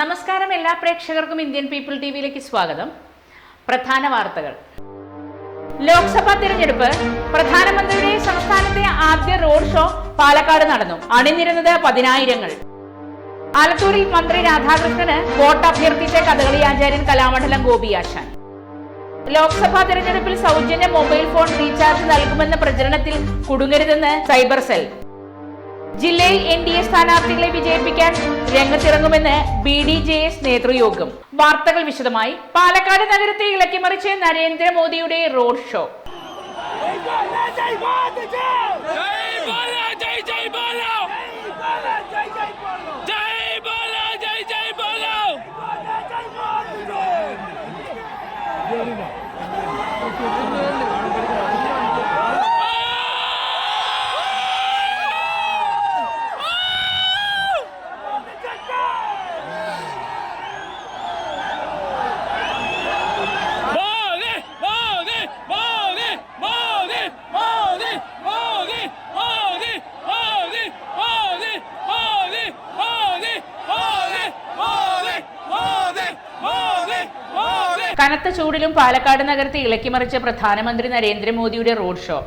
നമസ്കാരം എല്ലാ പ്രേക്ഷകർക്കും ഇന്ത്യൻ പീപ്പിൾ ടി വിയിലേക്ക് സ്വാഗതം. പ്രധാന വാർത്തകൾ. ലോക്സഭാ തിരഞ്ഞെടുപ്പ് പ്രധാനമന്ത്രിയുടെ സംസ്ഥാനത്തെ ആദ്യ റോഡ് ഷോ പാലക്കാട് നടന്നു. അണിനിരുന്നത് പതിനായിരങ്ങൾ. ആലത്തൂരിൽ മന്ത്രി രാധാകൃഷ്ണന് വോട്ട് അഭ്യർത്ഥിച്ച കഥകളി ആചാര്യൻ കലാമണ്ഡലം ഗോപിയാശാൻ. ലോക്സഭാ തെരഞ്ഞെടുപ്പിൽ സൗജന്യ മൊബൈൽ ഫോൺ റീചാർജ് നൽകുമെന്ന പ്രചരണത്തിൽ കുടുങ്ങരുതെന്ന് സൈബർ സെൽ. ജില്ലയിൽ എൻ ഡി എ സ്ഥാനാർത്ഥികളെ വിജയിപ്പിക്കാൻ രംഗത്തിറങ്ങുമെന്ന് ബി ഡി ജെ എസ് നേതൃയോഗം. വാർത്തകൾ വിശദമായി. പാലക്കാട് നഗരത്തെ ഇളക്കിമറിച്ച് നരേന്ദ്രമോദിയുടെ റോഡ് ഷോ. ജയ് ജയ് ജയ് ജയ് കനത്ത ചൂടിലും പാലക്കാട് നഗരത്തെ ഇളക്കിമറിച്ച പ്രധാനമന്ത്രി നരേന്ദ്രമോദിയുടെ റോഡ് ഷോ.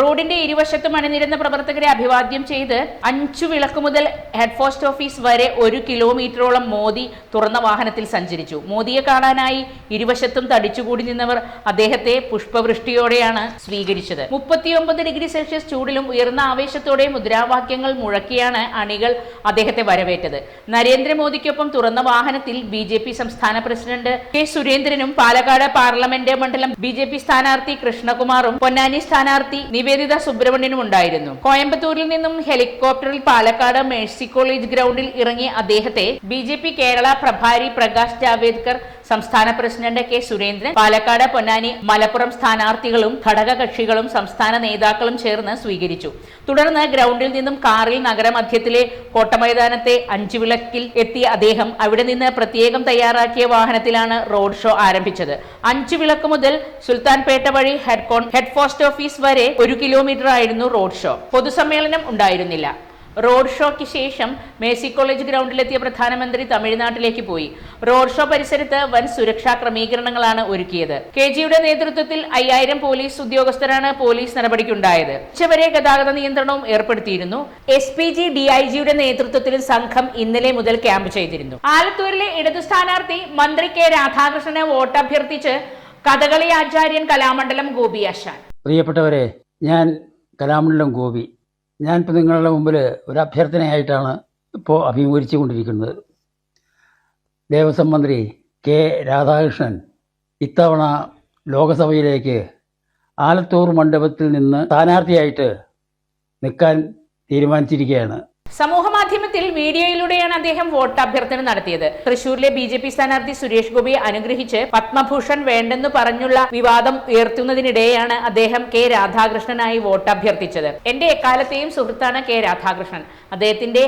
റോഡിന്റെ ഇരുവശത്തും അണിനിരുന്ന പ്രവർത്തകരെ അഭിവാദ്യം ചെയ്ത് അഞ്ചു വിളക്ക് മുതൽ ഹെഡ് പോസ്റ്റ് ഓഫീസ് വരെ ഒരു കിലോമീറ്ററോളം മോദി തുറന്ന വാഹനത്തിൽ സഞ്ചരിച്ചു. മോദിയെ കാണാനായി ഇരുവശത്തും തടിച്ചുകൂടി നിന്നവർ അദ്ദേഹത്തെ പുഷ്പവൃഷ്ടിയോടെയാണ് സ്വീകരിച്ചത്. മുപ്പത്തിയൊമ്പത് ഡിഗ്രി സെൽഷ്യസ് ചൂടിലും ഉയർന്ന ആവേശത്തോടെ മുദ്രാവാക്യങ്ങൾ മുഴക്കിയാണ് അണികൾ അദ്ദേഹത്തെ വരവേറ്റത്. നരേന്ദ്രമോദിക്കൊപ്പം തുറന്ന വാഹനത്തിൽ ബി സംസ്ഥാന പ്രസിഡന്റ് കെ സുരേന്ദ്രനും പാലക്കാട് പാർലമെന്റ് മണ്ഡലം ബി ജെ പി സ്ഥാനാർത്ഥി കൃഷ്ണകുമാറും പൊന്നാനി സ്ഥാനാർത്ഥി നിവേദിത സുബ്രഹ്മണ്യനും ഉണ്ടായിരുന്നു. കോയമ്പത്തൂരിൽ നിന്നും ഹെലികോപ്റ്ററിൽ പാലക്കാട് മേഴ്സി കോളേജ് ഗ്രൗണ്ടിൽ ഇറങ്ങിയ അദ്ദേഹത്തെ ബി കേരള പ്രഭാരി പ്രകാശ് ജാവേദ്കർ സംസ്ഥാന പ്രസിഡന്റ് കെ സുരേന്ദ്രൻ പാലക്കാട് പൊന്നാനി മലപ്പുറം സ്ഥാനാർത്ഥികളും ഘടകകക്ഷികളും സംസ്ഥാന നേതാക്കളും ചേർന്ന് സ്വീകരിച്ചു. തുടർന്ന് ഗ്രൗണ്ടിൽ നിന്നും കാറിൽ നഗരമധ്യത്തിലെ കോട്ടമൈതാനത്തെ അഞ്ചുവിളക്കിൽ എത്തിയ അദ്ദേഹം അവിടെ നിന്ന് പ്രത്യേകം തയ്യാറാക്കിയ വാഹനത്തിലാണ് റോഡ് ഷോ ആരംഭിച്ചത്. അഞ്ചുവിളക്ക് മുതൽ സുൽത്താൻപേട്ട വഴി ഹെഡ് ഹെഡ് പോസ്റ്റ് ഓഫീസ് വരെ ഒരു കിലോമീറ്റർ ആയിരുന്നു റോഡ് ഷോ. പൊതുസമ്മേളനം ഉണ്ടായിരുന്നില്ല. റോഡ് ഷോയ്ക്ക് ശേഷം മേഴ്സി കോളേജ് ഗ്രൗണ്ടിലെത്തിയ പ്രധാനമന്ത്രി തമിഴ്നാട്ടിലേക്ക് പോയി. റോഡ് ഷോ പരിസരത്ത് വൻ സുരക്ഷാ ക്രമീകരണങ്ങളാണ് ഒരുക്കിയത്. കെ ജിയുടെ നേതൃത്വത്തിൽ അയ്യായിരം പോലീസ് ഉദ്യോഗസ്ഥരാണ് പോലീസ് നടപടിക്കുണ്ടായത്. ഉച്ചവരെ ഗതാഗത നിയന്ത്രണവും ഏർപ്പെടുത്തിയിരുന്നു. S P G D I ജിയുടെ നേതൃത്വത്തിൽ സംഘം ഇന്നലെ മുതൽ ക്യാമ്പ് ചെയ്തിരുന്നു. ആലത്തൂരിലെ ഇടതു സ്ഥാനാർത്ഥി മന്ത്രി കെ രാധാകൃഷ്ണനെ വോട്ട് അഭ്യർത്ഥിച്ച് കഥകളി ആചാര്യൻ കലാമണ്ഡലം ഗോപി ആശാൻ. പ്രിയപ്പെട്ടവരെ ഞാൻ കലാമണ്ഡലം ഗോപി. ഞാനിപ്പോൾ നിങ്ങളുടെ മുമ്പിൽ ഒരു അഭ്യർത്ഥനയായിട്ടാണ് ഇപ്പോൾ അഭിമുഖീകരിച്ചു കൊണ്ടിരിക്കുന്നത് ദേവസ്വം മന്ത്രി കെ രാധാകൃഷ്ണൻ ഇത്തവണ ലോകസഭയിലേക്ക് ആലത്തൂർ മണ്ഡപത്തിൽ നിന്ന് സ്ഥാനാർത്ഥിയായിട്ട് നിൽക്കാൻ തീരുമാനിച്ചിരിക്കുകയാണ്. സമൂഹ മാധ്യമത്തിൽ വീഡിയോയിലൂടെയാണ് അദ്ദേഹം വോട്ട് അഭ്യർത്ഥന നടത്തിയത്. തൃശൂരിലെ ബി ജെ പി സ്ഥാനാർത്ഥി സുരേഷ് ഗോപിയെ അനുഗ്രഹിച്ച് പത്മഭൂഷൺ വേണ്ടെന്ന് പറഞ്ഞുള്ള വിവാദം ഉയർത്തുന്നതിനിടെയാണ് അദ്ദേഹം കെ രാധാകൃഷ്ണനായി വോട്ട് അഭ്യർത്ഥിച്ചത്. എന്റെ എക്കാലത്തെയും സുഹൃത്താണ് കെ രാധാകൃഷ്ണൻ. അദ്ദേഹത്തിന്റെ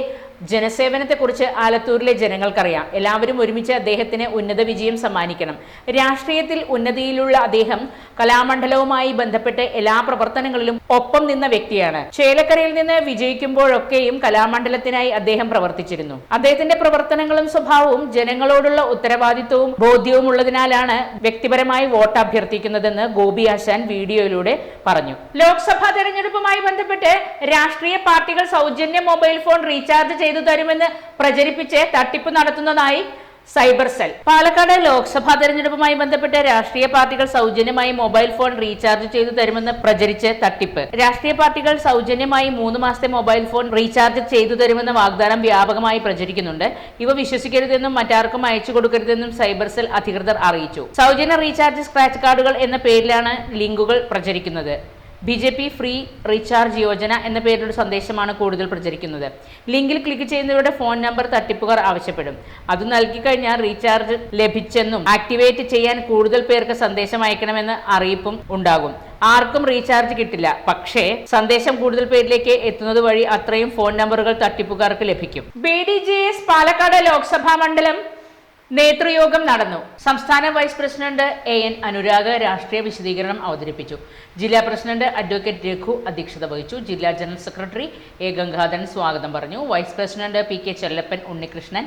ജനസേവനത്തെക്കുറിച്ച് ആലത്തൂരിലെ ജനങ്ങൾക്കറിയാം. എല്ലാവരും ഒരുമിച്ച് അദ്ദേഹത്തിന് ഉന്നത വിജയം സമ്മാനിക്കണം. രാഷ്ട്രീയത്തിൽ ഉന്നതിയിലുള്ള അദ്ദേഹം കലാമണ്ഡലവുമായി ബന്ധപ്പെട്ട് എല്ലാ പ്രവർത്തനങ്ങളിലും ഒപ്പം നിന്ന വ്യക്തിയാണ്. ചേലക്കരയിൽ നിന്ന് വിജയിക്കുമ്പോഴൊക്കെയും കലാമണ്ഡലത്തിനായി അദ്ദേഹം പ്രവർത്തിച്ചിരുന്നു. അദ്ദേഹത്തിന്റെ പ്രവർത്തനങ്ങളും സ്വഭാവവും ജനങ്ങളോടുള്ള ഉത്തരവാദിത്വവും ബോധ്യവും ഉള്ളതിനാലാണ് വ്യക്തിപരമായി വോട്ട് അഭ്യർത്ഥിക്കുന്നതെന്ന് ഗോപി ആശാൻ വീഡിയോയിലൂടെ പറഞ്ഞു. ലോക്സഭാ തെരഞ്ഞെടുപ്പുമായി ബന്ധപ്പെട്ട് രാഷ്ട്രീയ പാർട്ടികൾ സൗജന്യ മൊബൈൽ ഫോൺ റീചാർജ് ചെയ്തു തരുമെന്ന് പ്രചരിപ്പിച്ച് തട്ടിപ്പ് നടത്തുന്നതായി സൈബർ സെൽ. പാലക്കാട് ലോക്സഭാ തെരഞ്ഞെടുപ്പുമായി ബന്ധപ്പെട്ട് രാഷ്ട്രീയ പാർട്ടികൾ സൗജന്യമായി മൊബൈൽ ഫോൺ റീചാർജ് ചെയ്തു തരുമെന്ന് പ്രചരിച്ച് തട്ടിപ്പ്. രാഷ്ട്രീയ പാർട്ടികൾ സൗജന്യമായി മൂന്ന് മാസത്തെ മൊബൈൽ ഫോൺ റീചാർജ് ചെയ്തു തരുമെന്ന വാഗ്ദാനം വ്യാപകമായി പ്രചരിക്കുന്നുണ്ട്. ഇവ വിശ്വസിക്കരുതെന്നും മറ്റാർക്കും അയച്ചു കൊടുക്കരുതെന്നും സൈബർ സെൽ അധികൃതർ അറിയിച്ചു. സൗജന്യ റീചാർജ് സ്ക്രാച്ച് കാർഡുകൾ എന്ന പേരിലാണ് ലിങ്കുകൾ പ്രചരിക്കുന്നത്. B J P free recharge Yojana എന്ന പേരിലുള്ള സന്ദേശമാണ് കൂടുതൽ പ്രചരിക്കുന്നത്. ലിങ്കിൽ ക്ലിക്ക് ചെയ്യുന്നവരുടെ ഫോൺ നമ്പർ തട്ടിപ്പുകാർ ആവശ്യപ്പെടും. അത് നൽകിക്കഴിഞ്ഞാൽ റീചാർജ് ലഭിച്ചെന്നും ആക്ടിവേറ്റ് ചെയ്യാൻ കൂടുതൽ പേർക്ക് സന്ദേശം അയക്കണമെന്ന് അറിയിപ്പും ഉണ്ടാകും. ആർക്കും റീചാർജ് കിട്ടില്ല. പക്ഷേ സന്ദേശം കൂടുതൽ പേരിലേക്ക് എത്തുന്നത് വഴി അത്രയും ഫോൺ നമ്പറുകൾ തട്ടിപ്പുകാർക്ക് ലഭിക്കും. B D J S Palakkad Lok Sabha മണ്ഡലം നേതൃയോഗം നടന്നു. സംസ്ഥാന vice president A N Anurag രാഷ്ട്രീയ വിശദീകരണം അവതരിപ്പിച്ചു. ജില്ലാ പ്രസിഡന്റ് അഡ്വക്കേറ്റ് രഘു അധ്യക്ഷത വഹിച്ചു. ജില്ലാ ജനറൽ സെക്രട്ടറി എ ഗംഗാധരൻ സ്വാഗതം പറഞ്ഞു. Vice president P K Chellappan Unnikrishnan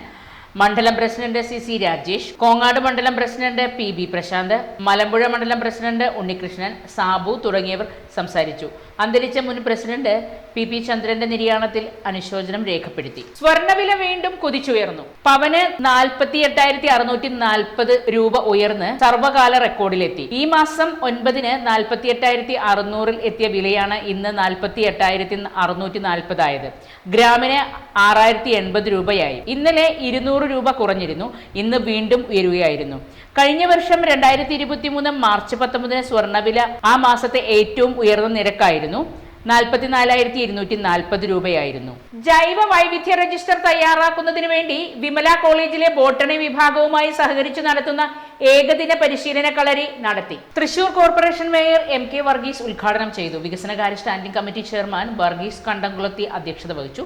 മണ്ഡലം president C C Rajesh Kongad മണ്ഡലം president P B Prasanth Malampuzha മണ്ഡലം പ്രസിഡന്റ് ഉണ്ണികൃഷ്ണൻ സാബു തുടങ്ങിയവർ സംസാരിച്ചു. അന്തരിച്ച മുൻ പ്രസിഡന്റ് പി പി ചന്ദ്രന്റെ നിര്യാണത്തിൽ അനുശോചനം രേഖപ്പെടുത്തി. സ്വർണവില വീണ്ടും കുതിച്ചുയർന്നു. പവന് നാൽപ്പത്തി എട്ടായിരത്തി അറുന്നൂറ്റി നാൽപ്പത് രൂപ ഉയർന്ന് സർവകാല റെക്കോർഡിലെത്തി. ഈ മാസം ഒൻപതിന് നാൽപ്പത്തി എട്ടായിരത്തി അറുന്നൂറിൽ എത്തിയ വിലയാണ് ഇന്ന് നാൽപ്പത്തി എട്ടായിരത്തി അറുന്നൂറ്റി നാൽപ്പതായത് ഗ്രാമിന് ആറായിരത്തി എൺപത് രൂപയായി. ഇന്നലെ ഇരുന്നൂറ് രൂപ കുറഞ്ഞിരുന്നു. ഇന്ന് വീണ്ടും ഉയരുകയായിരുന്നു. കഴിഞ്ഞ വർഷം രണ്ടായിരത്തി ഇരുപത്തി മൂന്ന് മാർച്ച് പത്തൊമ്പതിന് സ്വർണവില ആ മാസത്തെ ഏറ്റവും ഉയർന്ന നിരക്കായിരുന്നു. നാൽപ്പത്തിനാലായിരത്തി ഇരുന്നൂറ്റി നാൽപ്പത് രൂപയായിരുന്നു. ജൈവ വൈവിധ്യ രജിസ്റ്റർ തയ്യാറാക്കുന്നതിന് വേണ്ടി വിമല കോളേജിലെ ബോട്ടണി വിഭാഗവുമായി സഹകരിച്ചു നടത്തുന്ന ഏകദിന പരിശീലന കളരി നടത്തി. Thrissur corporation mayor M K Varghese ഉദ്ഘാടനം ചെയ്തു. വികസനകാര്യ സ്റ്റാൻഡിംഗ് കമ്മിറ്റി ചെയർമാൻ വർഗീസ് കണ്ടംകുളത്തി അധ്യക്ഷത വഹിച്ചു.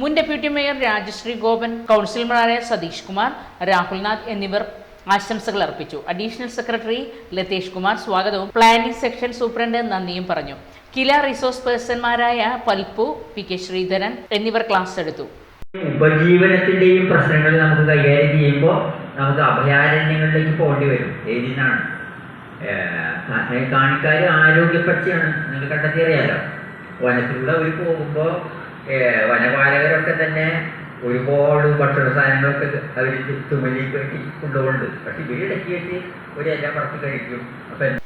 മുൻ ഡെപ്യൂട്ടി മേയർ രാജശ്രീ ഗോപൻ കൗൺസിലർമാരായ സതീഷ് കുമാർ രാഹുൽനാഥ് എന്നിവർ ആശംസകൾ അർപ്പിച്ചു. അഡീഷണൽ സെക്രട്ടറി ലതേഷ് കുമാർ സ്വാഗതവും. പ്ലാനിംഗ് സെക്ഷൻ സൂപ്രണ്ട് നന്ദിയും പറഞ്ഞു. കില റിസോഴ്സ് പേഴ്സൺമാരായ പൽപ്പു പി കെ ശ്രീധരൻ എന്നിവർ ക്ലാസ് എടുത്തു. ഉപജീവനത്തിന്റെയും പ്രശ്നങ്ങൾ നമുക്ക് കൈകാര്യം ചെയ്യുമ്പോൾ നമുക്ക് അഭയാരണ്യങ്ങളിലേക്ക് പോകേണ്ടി വരും. ഏതിനാണ്? കാണിക്കാർ ആരോഗ്യപ്പറ്റിയാണ് നിങ്ങൾ കണ്ടെത്തിയറിയാലോ? വനത്തിലൂടെ അവർ പോകുമ്പോൾ വനപാലകരൊക്കെ തന്നെ ഒരുപാട് ഭക്ഷണ സാധനങ്ങളൊക്കെ അവർ ചുറ്റുമല്ലി കെട്ടി കൊണ്ടുപോകുന്നുണ്ട്. പക്ഷെ വെച്ച് ഒരു ഇല പറത്തി കഴിക്കും.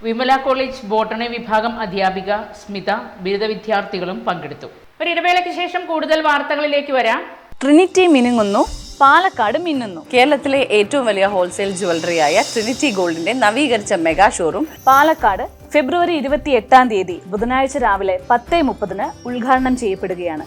വിമല കോളേജ് ബോട്ടണി വിഭാഗം അധ്യാപിക സ്മിത ബിരുദ വിദ്യാർത്ഥികളും പങ്കെടുത്തു. ഒരു ഇടവേളയ്ക്ക് ശേഷം കൂടുതൽ വാർത്തകളിലേക്ക് വരാം. ട്രിനിറ്റി മിനുങ്ങുന്നു പാലക്കാട് മിന്നുന്നു. കേരളത്തിലെ ഏറ്റവും വലിയ ഹോൾസെയിൽ ജുവലറിയായ ട്രിനിറ്റി ഗോൾഡിന്റെ നവീകരിച്ച മെഗാ ഷോറൂം പാലക്കാട് ഫെബ്രുവരി ഇരുപത്തി എട്ടാം തീയതി ബുധനാഴ്ച രാവിലെ പത്തേ മുപ്പതിന് ഉദ്ഘാടനം ചെയ്യപ്പെടുകയാണ്.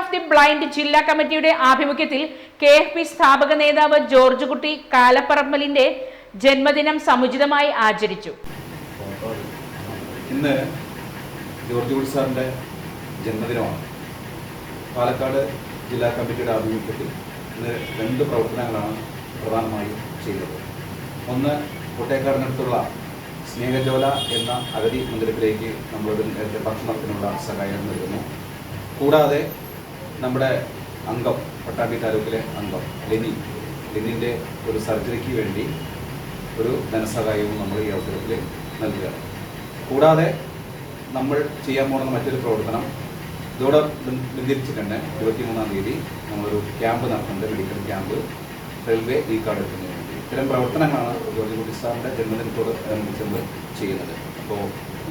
ഓഫ് ദി ബ്ലൈൻഡ് ജില്ലാ കമ്മിറ്റിയുടെ ആഭിമുഖ്യത്തിൽ കെ എഫ് പി സ്ഥാപക നേതാവ് ജോർജ് കുട്ടി കാലപ്പറമ്പലിന്റെ ജന്മദിനം സമുചിതമായി ആചരിച്ചു. ഇന്ന് ജോർജ് കുട്ടി സാറിന്റെ ജന്മദിനമാണ്. പാലക്കാട് ജില്ലാ കമ്മിറ്റിയുടെ ആഭിമുഖ്യത്തിൽ ഇന്ന് രണ്ട് പ്രവർത്തനങ്ങളാണ് പ്രധാനമായും ചെയ്തത്. ഒന്ന് കോട്ടയക്കാടിനടുത്തുള്ള സ്നേഹജോല എന്ന അഗതി മന്ദിരത്തിലേക്ക് നമ്മളൊരു ഭക്ഷണത്തിനുള്ള സഹായം നൽകുന്നു. കൂടാതെ നമ്മുടെ അംഗം പട്ടാമ്പി താലൂക്കിലെ അംഗം ലെനി ലെനിന്റെ ഒരു സർജറിക്ക് വേണ്ടി ഒരു ധനസഹായവും നമ്മൾ ഈ അവസരത്തിൽ നൽകുകയാണ്. കൂടാതെ നമ്മൾ ചെയ്യാൻ പോകുന്ന മറ്റൊരു പ്രവർത്തനം ഇതോടെ ബന്ധിച്ചിട്ടുണ്ട് ബന്ധിപ്പിച്ചിട്ടുണ്ട്. ഇരുപത്തിമൂന്നാം തീയതി നമ്മളൊരു ക്യാമ്പ് നടത്തുന്നുണ്ട് മെഡിക്കൽ ക്യാമ്പ്. റെയിൽവേ ഈ കാർഡ് എടുക്കുന്നതിന് വേണ്ടി. ഇത്തരം പ്രവർത്തനങ്ങളാണ് ജോർജ് കുട്ടി സാറിന്റെ ജന്മദിനത്തോട് നമ്മൾ ചെയ്യുന്നത്. അപ്പോൾ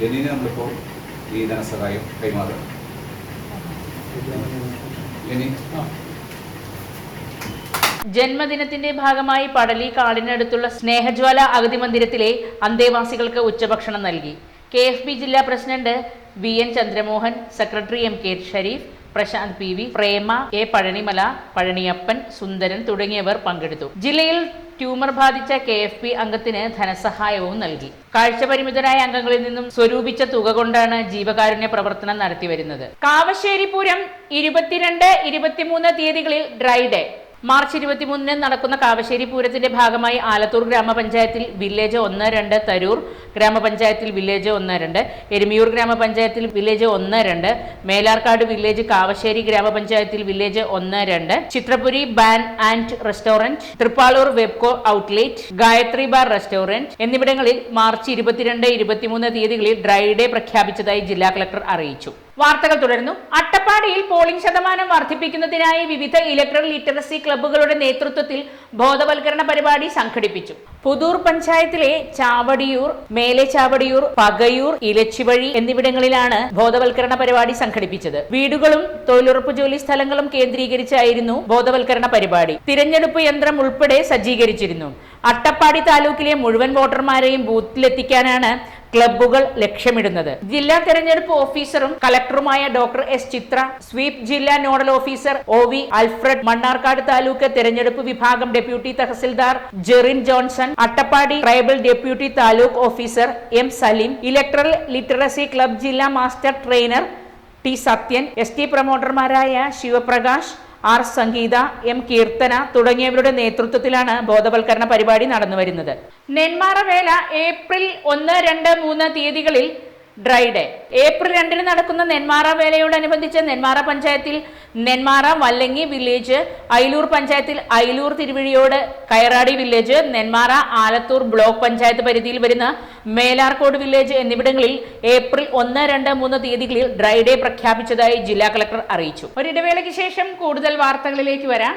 ലെനിന് നമ്മളിപ്പോൾ ഈ ധനസഹായം കൈമാറുക ലെനി ആ ജന്മദിനത്തിന്റെ ഭാഗമായി പടലി കാടിനടുത്തുള്ള സ്നേഹജ്വാല അഗതി മന്ദിരത്തിലെ അന്തേവാസികൾക്ക് ഉച്ചഭക്ഷണം നൽകി. കെ എഫ് ബി ജില്ലാ president V N Chandramohan secretary M K Sharif Prashanth P V Prema A Pazhanimala Pazhaniyappan Sundaran തുടങ്ങിയവർ പങ്കെടുത്തു. ജില്ലയിൽ ട്യൂമർ ബാധിച്ച കെ എഫ് പി അംഗത്തിന് ധനസഹായവും നൽകി. കാഴ്ചപരിമിതരായ അംഗങ്ങളിൽ നിന്നും സ്വരൂപിച്ച തുക കൊണ്ടാണ് ജീവകാരുണ്യ പ്രവർത്തനം നടത്തിവരുന്നത്. കാവശ്ശേരിപുരം ഇരുപത്തിരണ്ട് ഇരുപത്തിമൂന്ന് തീയതികളിൽ ഡ്രൈ ഡേ. മാർച്ച് ഇരുപത്തിമൂന്നിന് നടക്കുന്ന കാവശ്ശേരി പൂരത്തിന്റെ ഭാഗമായി ആലത്തൂർ ഗ്രാമപഞ്ചായത്തിൽ വില്ലേജ് ഒന്ന് രണ്ട് തരൂർ ഗ്രാമപഞ്ചായത്തിൽ വില്ലേജ് ഒന്ന് രണ്ട് എരുമിയൂർ ഗ്രാമപഞ്ചായത്തിൽ വില്ലേജ് ഒന്ന് രണ്ട് മേലാർക്കാട് വില്ലേജ് കാവശ്ശേരി ഗ്രാമപഞ്ചായത്തിൽ വില്ലേജ് ഒന്ന് രണ്ട് Chithrapuri bar and restaurant Thrippalur Bevco outlet Gayathri bar restaurant എന്നിവിടങ്ങളിൽ മാർച്ച് ഇരുപത്തിരണ്ട് ഇരുപത്തിമൂന്ന് തീയതികളിൽ ഡ്രൈ ഡേ പ്രഖ്യാപിച്ചതായി ജില്ലാ കളക്ടർ അറിയിച്ചു. വാർത്തകൾ തുടരുന്നു. അട്ടപ്പാടിയിൽ പോളിംഗ് ശതമാനം വർദ്ധിപ്പിക്കുന്നതിനായി വിവിധ ഇലക്ട്രൽ ലിറ്ററസി ക്ലബ്ബുകളുടെ നേതൃത്വത്തിൽ ബോധവൽക്കരണ പരിപാടി സംഘടിപ്പിച്ചു. പുതൂർ പഞ്ചായത്തിലെ ചാവടിയൂർ മേലെ ചാവടിയൂർ പകയൂർ ഇലച്ചിവഴി എന്നിവിടങ്ങളിലാണ് ബോധവൽക്കരണ പരിപാടി സംഘടിപ്പിച്ചത്. വീടുകളും തൊഴിലുറപ്പ് ജോലി സ്ഥലങ്ങളും കേന്ദ്രീകരിച്ചായിരുന്നു ബോധവൽക്കരണ പരിപാടി. തിരഞ്ഞെടുപ്പ് യന്ത്രം ഉൾപ്പെടെ സജ്ജീകരിച്ചിരുന്നു. അട്ടപ്പാടി താലൂക്കിലെ മുഴുവൻ വോട്ടർമാരെയും ബൂത്തിലെത്തിക്കാനാണ് ക്ലബ്ബുകൾ ലക്ഷ്യമിടുന്നത്. ജില്ലാ തെരഞ്ഞെടുപ്പ് ഓഫീസറും കളക്ടറുമായ ഡോക്ടർ എസ് ചിത്ര സ്വീപ് ജില്ലാ nodal officer O V Alfred Mannarkkad taluk തെരഞ്ഞെടുപ്പ് വിഭാഗം deputy tahsildar Jerin Johnson Attappadi tribal deputy taluk officer M Saleem electoral literacy club ജില്ലാ master trainer T Sathyan S T പ്രൊമോട്ടർമാരായ Sivaprakash R Sangeetha M Keerthana തുടങ്ങിയവരുടെ നേതൃത്വത്തിലാണ് ബോധവൽക്കരണ പരിപാടി നടന്നുവരുന്നത്. നെന്മാറ വേല April ഒന്ന് രണ്ട് മൂന്ന് തീയതികളിൽ ഡ്രൈ ഡേ. ഏപ്രിൽ രണ്ടിന് നടക്കുന്ന നെന്മാറ വേലയോടനുബന്ധിച്ച് നെന്മാറ പഞ്ചായത്തിൽ നെന്മാറ വല്ലങ്ങി വില്ലേജ് അയിലൂർ പഞ്ചായത്തിൽ അയിലൂർ തിരുവിഴിയോട് കയറാടി വില്ലേജ് നെന്മാറ ആലത്തൂർ ബ്ലോക്ക് പഞ്ചായത്ത് പരിധിയിൽ വരുന്ന മേലാർക്കോട് വില്ലേജ് എന്നിവിടങ്ങളിൽ ഏപ്രിൽ ഒന്ന് രണ്ട് മൂന്ന് തീയതികളിൽ ഡ്രൈ ഡേ പ്രഖ്യാപിച്ചതായി ജില്ലാ കളക്ടർ അറിയിച്ചു. ഒരിടവേളയ്ക്ക് ശേഷം കൂടുതൽ വാർത്തകളിലേക്ക് വരാം.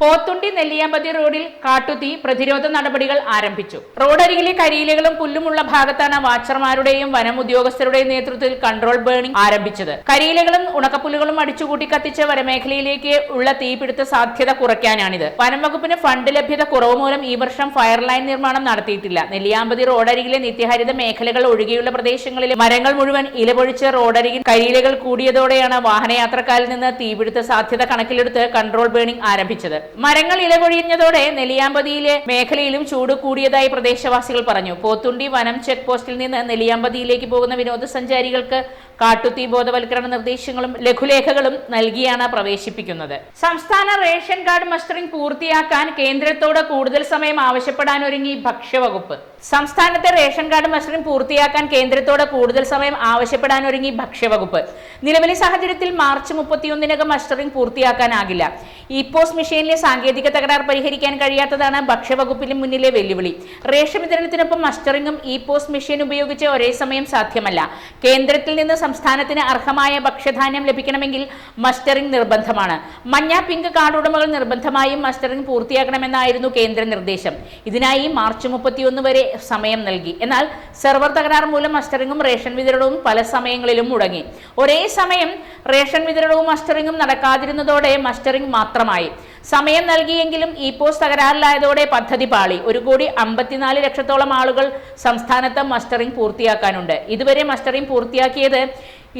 Pothundi Nelliyampathy റോഡിൽ കാട്ടുതീ പ്രതിരോധ നടപടികൾ ആരംഭിച്ചു. റോഡരികിലെ കരിയിലകളും പുല്ലുമുള്ള ഭാഗത്താണ് വാച്ചർമാരുടെയും വനം ഉദ്യോഗസ്ഥരുടെയും നേതൃത്വത്തിൽ കൺട്രോൾ ബേണിംഗ് ആരംഭിച്ചത്. കരിയിലകളും ഉണക്കപ്പുല്ലുകളും അടിച്ചുകൂട്ടി കത്തിച്ച വനമേഖലയിലേക്ക് ഉള്ള തീപിടുത്ത സാധ്യത കുറയ്ക്കാനാണിത്. വനം വകുപ്പിന് ഫണ്ട് ലഭ്യത കുറവ് മൂലം ഈ വർഷം ഫയർ ലൈൻ നിർമ്മാണം നടത്തിയിട്ടില്ല. നെല്ലിയാമ്പതി റോഡരികിലെ നിത്യഹരിത മേഖലകൾ ഒഴികെയുള്ള പ്രദേശങ്ങളിലെ മരങ്ങൾ മുഴുവൻ ഇലപൊഴിച്ച് റോഡരികിൽ കരിയിലകൾ കൂടിയതോടെയാണ് വാഹനയാത്രക്കാരിൽ നിന്ന് തീപിടുത്ത സാധ്യത കണക്കിലെടുത്ത് കൺട്രോൾ ബേണിംഗ് ആരംഭിച്ചത്. മരങ്ങൾ ഇലകൊഴിഞ്ഞതോടെ നെല്ലിയാമ്പതിയിലെ മേഖലയിലും ചൂട് കൂടിയതായി പ്രദേശവാസികൾ പറഞ്ഞു. പോത്തുണ്ടി വനം ചെക്ക് പോസ്റ്റിൽ നിന്ന് നെല്ലിയാമ്പതിയിലേക്ക് പോകുന്ന വിനോദസഞ്ചാരികൾക്ക് കാട്ടുതീ ബോധവൽക്കരണ നിർദ്ദേശങ്ങളും ലഘുലേഖകളും നൽകിയാണ് പ്രവേശിപ്പിക്കുന്നത്. സംസ്ഥാന റേഷൻ കാർഡ് മസ്റ്ററിംഗ് പൂർത്തിയാക്കാൻ കേന്ദ്രത്തോട് കൂടുതൽ സമയം ആവശ്യപ്പെടാൻ ഒരുങ്ങി ഭക്ഷ്യവകുപ്പ്. സംസ്ഥാനത്തെ റേഷൻ കാർഡ് മസ്റ്ററിംഗ് പൂർത്തിയാക്കാൻ കേന്ദ്രത്തോട് കൂടുതൽ സമയം ആവശ്യപ്പെടാൻ ഒരുങ്ങി ഭക്ഷ്യവകുപ്പ്. നിലവിലെ സാഹചര്യത്തിൽ മാർച്ച് മുപ്പത്തിയൊന്നിനകം മസ്റ്ററിംഗ് പൂർത്തിയാക്കാനാകില്ല. പോസ്റ്റ് മെഷീനിലെ സാങ്കേതിക തകരാർ പരിഹരിക്കാൻ കഴിയാത്തതാണ് ഭക്ഷ്യവകുപ്പിന് മുന്നിലെ വെല്ലുവിളി. റേഷൻ വിതരണത്തിനൊപ്പം മസ്റ്ററിംഗും ഇ പോസ്റ്റ് മെഷീൻ ഉപയോഗിച്ച് ഒരേ സമയം സാധ്യമല്ല. കേന്ദ്രത്തിൽ നിന്ന് സംസ്ഥാനത്തിന് അർഹമായ ഭക്ഷ്യധാന്യം ലഭിക്കണമെങ്കിൽ മസ്റ്ററിംഗ് നിർബന്ധമാണ്. മഞ്ഞ പിങ്ക് കാർഡ് ഉടമകൾ നിർബന്ധമായും മസ്റ്ററിംഗ് പൂർത്തിയാക്കണമെന്നായിരുന്നു കേന്ദ്ര നിർദ്ദേശം. ഇതിനായി മാർച്ച് മുപ്പത്തിയൊന്ന് വരെ സമയം നൽകി. എന്നാൽ സെർവർ തകരാർ മൂലം മസ്റ്ററിംഗും റേഷൻ വിതരണവും പല സമയങ്ങളിലും മുടങ്ങി. ഒരേ സമയം റേഷൻ വിതരണവും മസ്റ്ററിംഗും നടക്കാതിരുന്നതോടെ മസ്റ്ററിംഗ് മാത്രമായി. സമയം നൽകിയെങ്കിലും ഇ പോസ്റ്റ് തകരാറിലായതോടെ പദ്ധതി പാളി. ഒരു കോടി അമ്പത്തിനാല് ലക്ഷത്തോളം ആളുകൾ സംസ്ഥാനത്ത് മസ്റ്ററിംഗ് പൂർത്തിയാക്കാനുണ്ട്. ഇതുവരെ മസ്റ്ററിംഗ് പൂർത്തിയാക്കിയത്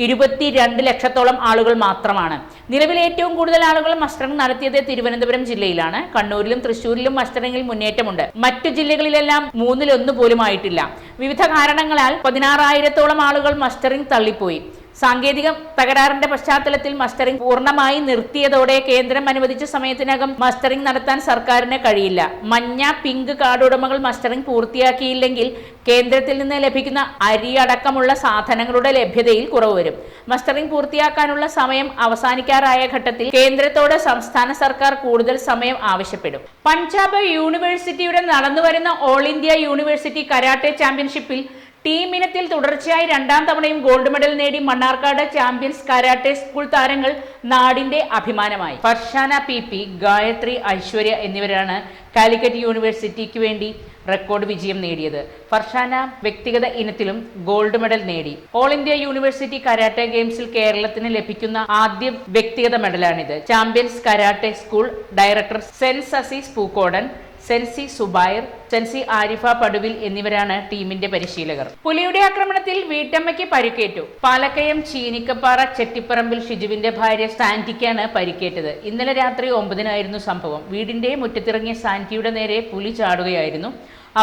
ഇരുപത്തിരണ്ട് ലക്ഷത്തോളം ആളുകൾ മാത്രമാണ്. നിലവിൽ ഏറ്റവും കൂടുതൽ ആളുകൾ മസ്റ്ററിംഗ് നടത്തിയത് തിരുവനന്തപുരം ജില്ലയിലാണ്. കണ്ണൂരിലും തൃശൂരിലും മസ്റ്ററിംഗിൽ മുന്നേറ്റമുണ്ട്. മറ്റു ജില്ലകളിലെല്ലാം മൂന്നിലൊന്നു പോലും ആയിട്ടില്ല. വിവിധ കാരണങ്ങളാൽ പതിനാറായിരത്തോളം ആളുകൾ മസ്റ്ററിംഗ് തള്ളിപ്പോയി. സാങ്കേതിക തകരാറിന്റെ പശ്ചാത്തലത്തിൽ മസ്റ്ററിംഗ് പൂർണമായി നിർത്തിയതോടെ കേന്ദ്രം അനുവദിച്ച സമയത്തിനകം മസ്റ്ററിംഗ് നടത്താൻ സർക്കാരിന് കഴിയില്ല. മഞ്ഞ പിങ്ക് കാർഡ് ഉടമകൾ മസ്റ്ററിംഗ് പൂർത്തിയാക്കിയില്ലെങ്കിൽ കേന്ദ്രത്തിൽ നിന്ന് ലഭിക്കുന്ന അരി അടക്കമുള്ള സാധനങ്ങളുടെ ലഭ്യതയിൽ കുറവ് വരും മസ്റ്ററിംഗ് പൂർത്തിയാക്കാനുള്ള സമയം അവസാനിക്കാറായ ഘട്ടത്തിൽ കേന്ദ്രത്തോട് സംസ്ഥാന സർക്കാർ കൂടുതൽ സമയം ആവശ്യപ്പെടും. പഞ്ചാബ് യൂണിവേഴ്സിറ്റിയുടെ നടന്നുവരുന്ന ഓൾ ഇന്ത്യ യൂണിവേഴ്സിറ്റി കരാട്ടെ ചാമ്പ്യൻഷിപ്പിൽ ടീം ഇനത്തിൽ തുടർച്ചയായി രണ്ടാം തവണയും ഗോൾഡ് മെഡൽ നേടി മണ്ണാർക്കാട് ചാമ്പ്യൻസ് കരാട്ടെ സ്കൂൾ താരങ്ങൾ നാടിന്റെ അഭിമാനമായി. ഫർഷാന പി പി ഗായത്രി ഐശ്വര്യ എന്നിവരാണ് കാലിക്കറ്റ് യൂണിവേഴ്സിറ്റിക്ക് വേണ്ടി റെക്കോർഡ് വിജയം നേടിയത്. ഫർഷാന വ്യക്തിഗത ഇനത്തിലും ഗോൾഡ് മെഡൽ നേടി. ഓൾ ഇന്ത്യ യൂണിവേഴ്സിറ്റി കരാട്ടെ ഗെയിംസിൽ കേരളത്തിന് ലഭിക്കുന്ന ആദ്യ വ്യക്തിഗത മെഡലാണിത് champions karate school director sensei Azeez Pookodan sensei Subair sensei Arifa Paduvil എന്നിവരാണ് ടീമിന്റെ പരിശീലകർ. പുലിയുടെ ആക്രമണത്തിൽ വീട്ടമ്മയ്ക്ക് പരിക്കേറ്റു. പാലക്കയം ചീനിക്കപ്പാറ ചെട്ടിപ്പറമ്പിൽ ഷിജുവിന്റെ ഭാര്യ സാന്റിക്കാണ് പരിക്കേറ്റത്. ഇന്നലെ രാത്രി ഒമ്പതിനായിരുന്നു സംഭവം. വീടിന്റെ മുറ്റത്തിറങ്ങിയ സാന്റിയുടെ നേരെ പുലി ചാടുകയായിരുന്നു.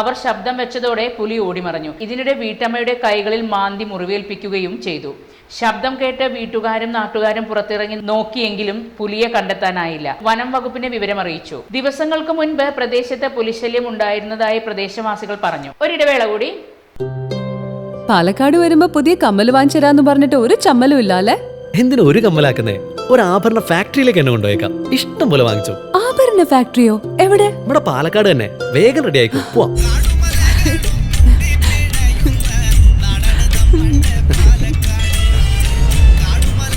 അവർ ശബ്ദം വെച്ചതോടെ പുലി ഓടിമറഞ്ഞു. ഇതിനിടെ വീട്ടമ്മയുടെ കൈകളിൽ മാന്തി മുറിവേൽപ്പിക്കുകയും ചെയ്തു. ശബ്ദം കേട്ട് വീട്ടുകാരും നാട്ടുകാരും പുറത്തിറങ്ങി നോക്കിയെങ്കിലും പുലിയെ കണ്ടെത്താനായില്ല. വനം വകുപ്പിനെ വിവരമറിയിച്ചു ദിവസങ്ങൾക്ക് മുൻപ് പ്രദേശത്ത് പുലിശല്യം ഉണ്ടായിരുന്നതായി പ്രദേശവാസികൾ പറഞ്ഞു. ഒരിടവേള കൂടി. പാലക്കാട് വരുമ്പോ പുതിയ കമ്മൽ വാങ്ങിച്ചരാന്ന് പറഞ്ഞിട്ട് ഒരു ചമ്മലും ഇല്ല അല്ലേ എന്തിനു ഒരു കമ്മലാക്കുന്നേ? ഒരു ആഭരണ ഫാക്ടറിയിലേക്ക് എന്നെ കൊണ്ടുപോയേക്കാം. ഇഷ്ടം പോലെ വാങ്ങിച്ചു. ആഭരണ ഫാക്ടറിയോ? എവിടെ? ഇവിടെ പാലക്കാട് തന്നെ. വേഗം റെഡി ആയിക്കോ. പോവാം.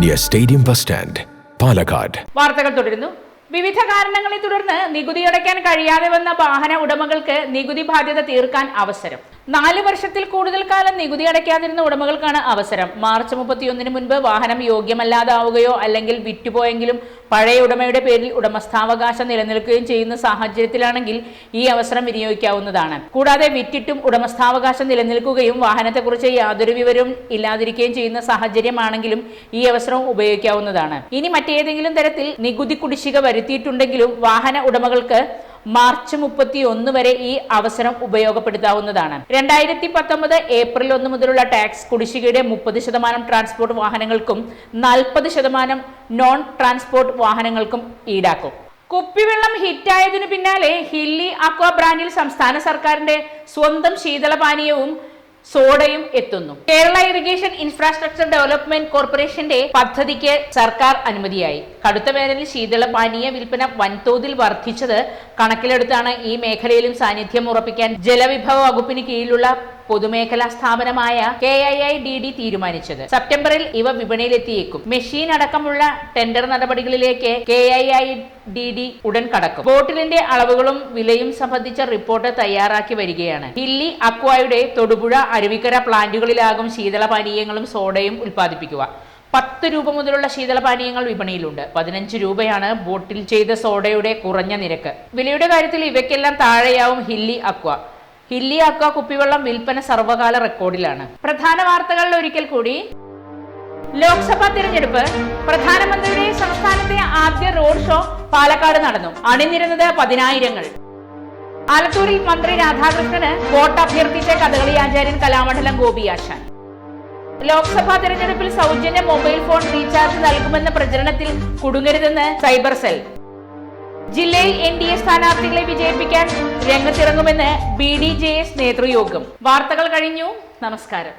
near stadium bus stand Palakkad വാർത്തകൾ തുടരുന്നു. വിവിധ കാരണങ്ങളെ തുടർന്ന് നികുതി അടയ്ക്കാൻ കഴിയാതെ വന്ന വാഹന ഉടമകൾക്ക് നികുതി ബാധ്യത തീർക്കാൻ അവസരം. നാല് വർഷത്തിൽ കൂടുതൽ കാലം നികുതി അടയ്ക്കാതിരുന്ന ഉടമകൾക്കാണ് അവസരം. മാർച്ച് മുപ്പത്തിയൊന്നിന് മുൻപ് വാഹനം യോഗ്യമല്ലാതാവുകയോ അല്ലെങ്കിൽ വിറ്റുപോയെങ്കിലും പഴയ ഉടമയുടെ പേരിൽ ഉടമസ്ഥാവകാശം നിലനിൽക്കുകയും ചെയ്യുന്ന സാഹചര്യത്തിലാണെങ്കിൽ ഈ അവസരം വിനിയോഗിക്കാവുന്നതാണ്. കൂടാതെ വിറ്റിട്ടും ഉടമസ്ഥാവകാശം നിലനിൽക്കുകയും വാഹനത്തെക്കുറിച്ച് യാതൊരു വിവരവും ഇല്ലാതിരിക്കുകയും ചെയ്യുന്ന സാഹചര്യമാണെങ്കിലും ഈ അവസരം ഉപയോഗിക്കാവുന്നതാണ്. ഇനി മറ്റേതെങ്കിലും തരത്തിൽ നികുതി കുടിശ്ശിക വരുത്തിയിട്ടുണ്ടെങ്കിലും വാഹന ഉടമകൾക്ക് മാർച്ച് മുപ്പത്തി ഒന്ന് വരെ ഈ അവസരം ഉപയോഗപ്പെടുത്താവുന്നതാണ്. രണ്ടായിരത്തി പത്തൊമ്പത് ഏപ്രിൽ ഒന്ന് മുതലുള്ള ടാക്സ് കുടിശ്ശികയുടെ മുപ്പത് ശതമാനം ട്രാൻസ്പോർട്ട് വാഹനങ്ങൾക്കും നാൽപ്പത് ശതമാനം നോൺ ട്രാൻസ്പോർട്ട് വാഹനങ്ങൾക്കും ഈടാക്കും. കുപ്പിവെള്ളം ഹിറ്റായതിനു പിന്നാലെ ഹില്ലി അക്വ ബ്രാൻഡിൽ സംസ്ഥാന സർക്കാരിന്റെ സ്വന്തം ശീതളപാനീയവും സോഡയും എത്തുന്നു. കേരള ഇറിഗേഷൻ ഇൻഫ്രാസ്ട്രക്ചർ ഡെവലപ്മെന്റ് കോർപ്പറേഷന്റെ പദ്ധതിക്ക് സർക്കാർ അനുമതിയായി. കടുത്ത വേനലിൽ ശീതള പാനീയ വിൽപ്പന വൻതോതിൽ വർദ്ധിച്ചത് കണക്കിലെടുത്താണ് ഈ മേഖലയിലും സാന്നിധ്യം ഉറപ്പിക്കാൻ ജലവിഭവ വകുപ്പിന് കീഴിലുള്ള പൊതുമേഖലാ സ്ഥാപനമായ K I I D D തീരുമാനിച്ചത്. സെപ്റ്റംബറിൽ ഇവ വിപണിയിലെത്തിയേക്കും. മെഷീൻ അടക്കമുള്ള ടെൻഡർ നടപടികളിലേക്ക് K I I D D ഉടൻ കടക്കും. ബോട്ടിലിന്റെ അളവുകളും വിലയും സംബന്ധിച്ച റിപ്പോർട്ട് തയ്യാറാക്കി വരികയാണ്. ഹില്ലി അക്വായുടെ തൊടുപുഴ അരുവിക്കര പ്ലാന്റുകളിലാകും ശീതളപാനീയങ്ങളും സോഡയും ഉൽപ്പാദിപ്പിക്കുക. പത്ത് രൂപ മുതലുള്ള ശീതളപാനീയങ്ങൾ വിപണിയിലുണ്ട്. പതിനഞ്ച് രൂപയാണ് ബോട്ടിൽ ചെയ്ത സോഡയുടെ കുറഞ്ഞ നിരക്ക്. വിലയുടെ കാര്യത്തിൽ ഇവയ്ക്കെല്ലാം താഴെയാവും ഹില്ലി അക്വ. ഹില്ലി അക്വ കുപ്പിവെള്ളം വിൽപ്പന സർവകാല റെക്കോർഡിലാണ്. പ്രധാന വാർത്തകളിൽ ഒരിക്കൽ കൂടി. ലോക്സഭാ തിരഞ്ഞെടുപ്പ് പ്രധാനമന്ത്രിയുടെ സംസ്ഥാനത്തെ ആദ്യ റോഡ് ഷോ പാലക്കാട് നടന്നു. അണിനിരുന്നത് പതിനായിരങ്ങൾ. ആലത്തൂരിൽ മന്ത്രി രാധാകൃഷ്ണന് വോട്ട് അഭ്യർത്ഥിച്ച കഥകളി ആചാര്യൻ കലാമണ്ഡലം ഗോപിയാശാൻ. ലോക്സഭാ തെരഞ്ഞെടുപ്പിൽ സൗജന്യ മൊബൈൽ ഫോൺ റീചാർജ് നൽകുമെന്ന പ്രചരണത്തിൽ കുടുങ്ങരുതെന്ന് സൈബർ സെൽ. ജില്ലയിൽ എൻ ഡി എ സ്ഥാനാർത്ഥികളെ വിജയിപ്പിക്കാൻ രംഗത്തിറങ്ങുമെന്ന് ബി ഡി ജെ എസ് നേതൃയോഗം. വാർത്തകൾ കഴിഞ്ഞു. നമസ്കാരം.